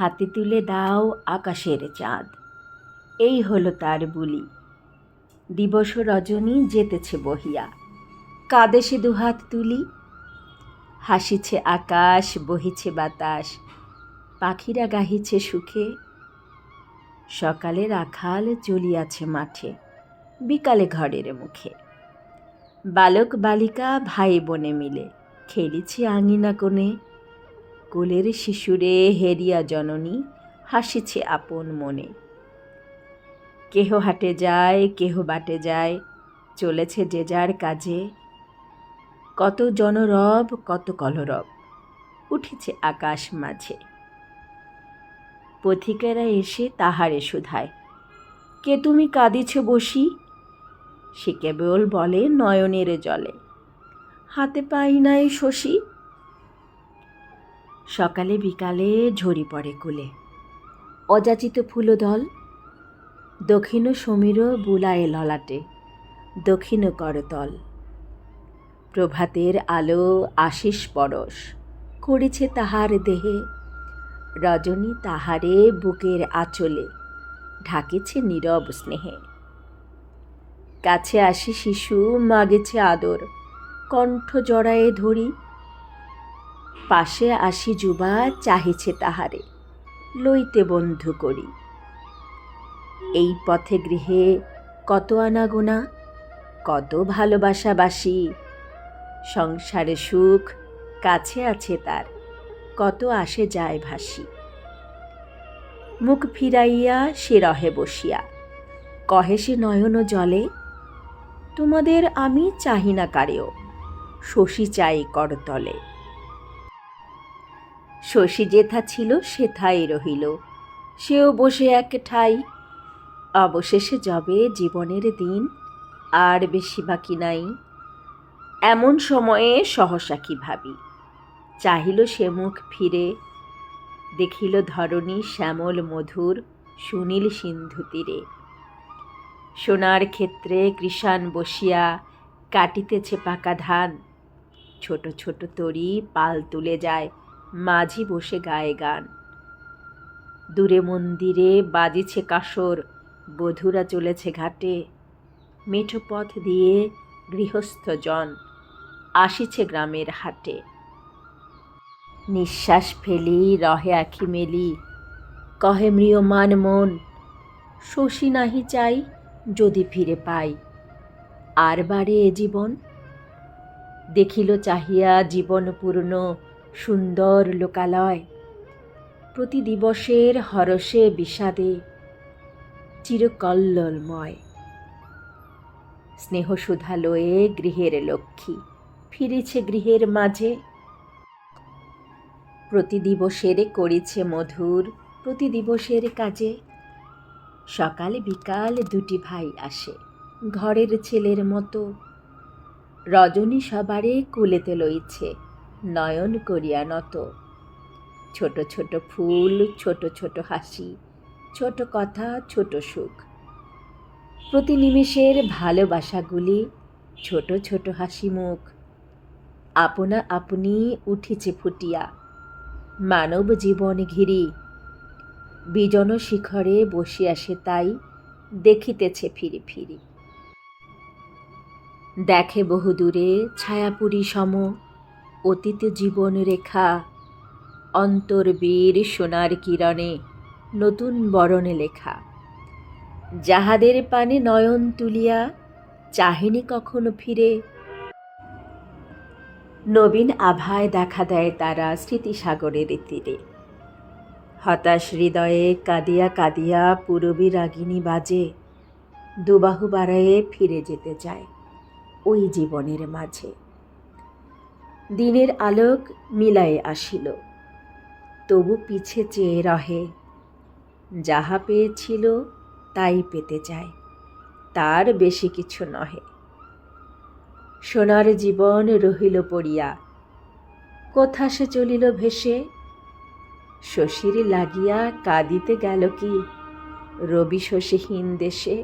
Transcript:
হাতে তুলে দাও আকাশের চাঁদ। এই হলো তার বুলি। দিবস রজনী যেতেছে বহিয়া। কাঁদে সে দুহাত তুলি। হাসিছে আকাশ, বহিছে বাতাস। পাখিরা গাহিছে সুখে। সকালে রাখাল চলিয়াছে মাঠে, বিকালে ঘরের মুখে। বালক বালিকা ভাই বোনে মিলে খেলিছে আঙিনা কোণে। কোলের শিশুরে, হেরিয়া জননী, হাসিছে আপন মনে। কেহ হাটে যায়, কেহ বাটে যায়, চলেছে যে যার কাজে। কত জনরব, কত কলরব, উঠেছে আকাশ মাঝে। পথিকেরা এসে তাহারে শুধায়, কে তুমি কাঁদিছ বসি? সে কেবল বলে নয়নের জলে, হাতে পাই নাই শশী। সকালে বিকালে ঝরি পড়ে কুলে। অযাচিত ফুলদল, দক্ষিণ সমীর বুলায়ে ললাটে, দক্ষিণ করতল। প্রভাতের আলো আশিস পরশ, করেছে তাহার দেহে। রজনী তাহারে বুকের আঁচলে, ঢাকেছে নীরব স্নেহে। কাছে আসি শিশু, মাগেছে আদর, কণ্ঠ জড়ায়ে ধরি পাশে আসি যুবা চাহিছে তাহারে, লইতে বন্ধু করি। এই পথে গৃহে কত আনাগোনা, কত ভালোবাসাবাসি, সংসারে সুখ কাছে আছে তার, কত আসে যায় ভাসি। মুখ ফিরাইয়া সে রহে বসিয়া, কহে সে নয়ন জলে, তোমাদের আমি চাহি না কারেও, শশী চাই করতলে। শশী যেথা ছিল সেথাই রহিল। সেও বসে এক ঠাই। অবশেষে যবে জীবনের দিন, আর বেশি বাকি নাই। এমন সময়ে সহসা কি ভাবি? চাহিল সে মুখ ফিরে। দেখিল ধরণী শ্যামল মধুর, সুনীল সিন্ধু তীরে। সোনার ক্ষেত্রে কৃষাণ বসিয়া কাটিতেছে পাকা ধান। ছোট ছোট তরি পাল তুলে যায়। মাঝি বসে গায়ে গান। দূরে মন্দিরে বাজিছে কাসর বধুরা চলেছে ঘাটে। মেঠো পথ দিয়ে গৃহস্থ জন আসিছে গ্রামের হাটে। নিঃশ্বাস ফেলি, রহে আখি মেলি, কহে মৃয়মান মন, শশী নাহি চাই যদি ফিরে পাই। আর বারে এ জীবন? দেখিল চাহিয়া জীবন পূর্ণ সুন্দর লোকালয়। প্রতি দিবসের হরসে বিষাদে চিরকল্লোলময়। স্নেহসুধা লয়ে গৃহের লক্ষ্মী ফিরেছে গৃহের মাঝে। প্রতি দিবসের করেছে মধুর, প্রতি দিবসের কাজে। সকাল বিকাল দুটি ভাই আসে ঘরের ছেলের মতো। রজনী সবারে কুলেতে লইছে। নয়ন করিয়া নত। ছোট ছোট ফুল, ছোট ছোট হাসি, ছোট কথা, ছোট সুখ। প্রতি নিমেষের ভালোবাসাগুলি ছোট ছোট হাসি মুখ। আপনা আপনি উঠিছে ফুটিয়া। মানব জীবন ঘিরি। বিজন শিখরে বসিয়া সে তাই দেখিতেছে ফিরি ফিরি। দেখে বহুদূরে ছায়াপুরী সম। অতীত জীবন রেখা অন্তর্বীর সোনার কিরণে নতুন বরণে লেখা। যাহাদের পানে নয়ন তুলিয়া চাহিনি কখনো ফিরে? নবীন আভায় দেখা দেয় তারা স্মৃতিসাগরের তীরে। হতাশ হৃদয়ে কাঁদিয়া কাঁদিয়া পুরবী রাগিনী বাজে, দুবাহু বাড়ায়ে ফিরে যেতে চায় ওই জীবনের মাঝে। দিনের আলোক মিলায়ে আসিল। তবু পিছে চেয়ে রহে, যাহা পেয়েছিল তাই পেতে চায়, তার বেশি কিছু নহে। সোনার জীবন রহিল পড়িয়া, কোথা সে চলিল ভেসে? শশীর লাগিয়া কাঁদিতে গেল কি, রবি শশীহীন দেশে?